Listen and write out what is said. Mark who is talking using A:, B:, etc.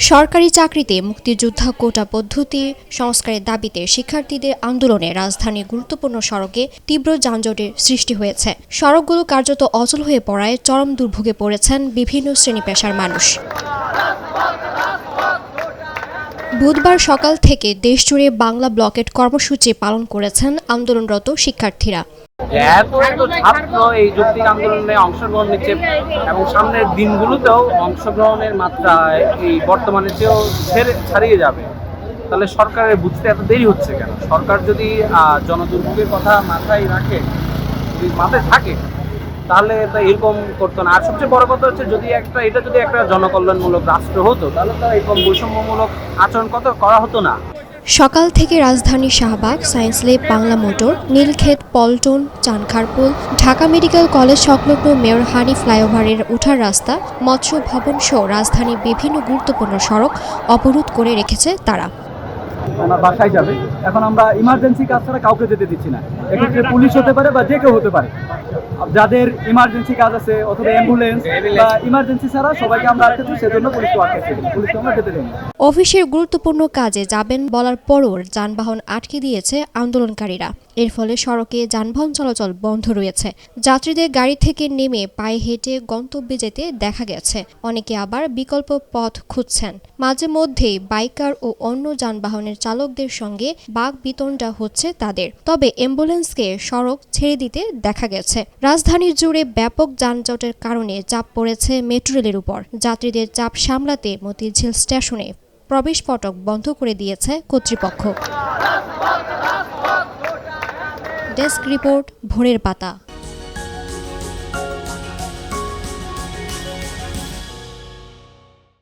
A: সরকারি চাকরিতে মুক্তিযোদ্ধা কোটা পদ্ধতি সংস্কারের দাবিতে শিক্ষার্থীদের আন্দোলনে রাজধানীর গুরুত্বপূর্ণ সড়কে তীব্র যানজটের সৃষ্টি হয়েছে। সড়কগুলো কার্যত অচল হয়ে পড়ায় চরম দুর্ভোগে পড়েছেন বিভিন্ন শ্রেণি পেশার মানুষ। বুধবার সকাল থেকে দেশজুড়ে বাংলা ব্লকেট কর্মসূচি পালন করেছেন আন্দোলনরত শিক্ষার্থীরা।
B: এত এত ছাত্র এই যৌক্তিক আন্দোলনে অংশগ্রহণ নিচ্ছে এবং সামনের দিনগুলোতেও অংশগ্রহণের মাত্রা এই বর্তমানে চেয়েও ছেড়ে ছাড়িয়ে যাবে। তাহলে সরকারের বুঝতে এত দেরি হচ্ছে কেন? সরকার যদি জনদুর্ভোগের কথা মাথায় রাখে, যদি মাথায় থাকে, তাহলে তো এরকম করতো না। আর সবচেয়ে বড় কথা হচ্ছে যদি একটা এটা যদি একটা জনকল্যাণমূলক রাষ্ট্র হতো, তাহলে তো এরকম বৈষম্যমূলক আচরণ কত করা হতো না।
A: সকাল থেকে রাজধানী Shahbag, science lab, Bangla motor, Nilkhet, Paltan, Chankharpul, Dhaka medical college সংলগ্ন মেয়র হানি ফ্লাইওভারের উঠার রাস্তা, মৎস্য ভবন সহ রাজধানীর বিভিন্ন গুরুত্বপূর্ণ সড়ক অবরোধ করে রেখেছে তারা।
C: ওনার বাসায় যাবে। এখন আমরা ইমার্জেন্সি কাজ ছাড়া কাউকে যেতে দিচ্ছি না। এক্ষেত্রে পুলিশ হতে পারে বা যে কেউ হতে পারে। যাদের ইমার্জেন্সি কাজ আছে অথবা অ্যাম্বুলেন্স বা ইমার্জেন্সি ছাড়া সবাইকে আমরা আটকেছি সেজন্য পুলিশকে পুলিশ পুলিশকে আমরা যেতে দিই
A: অফিসের গুরুত্বপূর্ণ কাজে যাবেন বলার পরও যানবাহন আটকে দিয়েছে আন্দোলনকারীরা। এর ফলে সড়কে যানবাহন চলাচল বন্ধ রয়েছে। যাত্রীদের গাড়ি থেকে নেমে পায়ে হেঁটে গন্তব্যে যেতে দেখা গেছে। অনেকে আবার বিকল্প পথ খুঁজছেন। মাঝে মধ্যেই বাইকার ও অন্য যানবাহনের চালকদের সঙ্গে বাঘ বিতণ্ডা হচ্ছে তাদের। তবে অ্যাম্বুলেন্সকে সড়ক ছেড়ে দিতে দেখা গেছে। রাজধানীর জুড়ে ব্যাপক যানজটের কারণে চাপ পড়েছে মেট্রো রেলের উপর। যাত্রীদের চাপ সামলাতে মতিঝিল স্টেশনে প্রবেশ ফটক বন্ধ করে দিয়েছে কর্তৃপক্ষ। ডেস্ক রিপোর্ট ভোরের পাতা।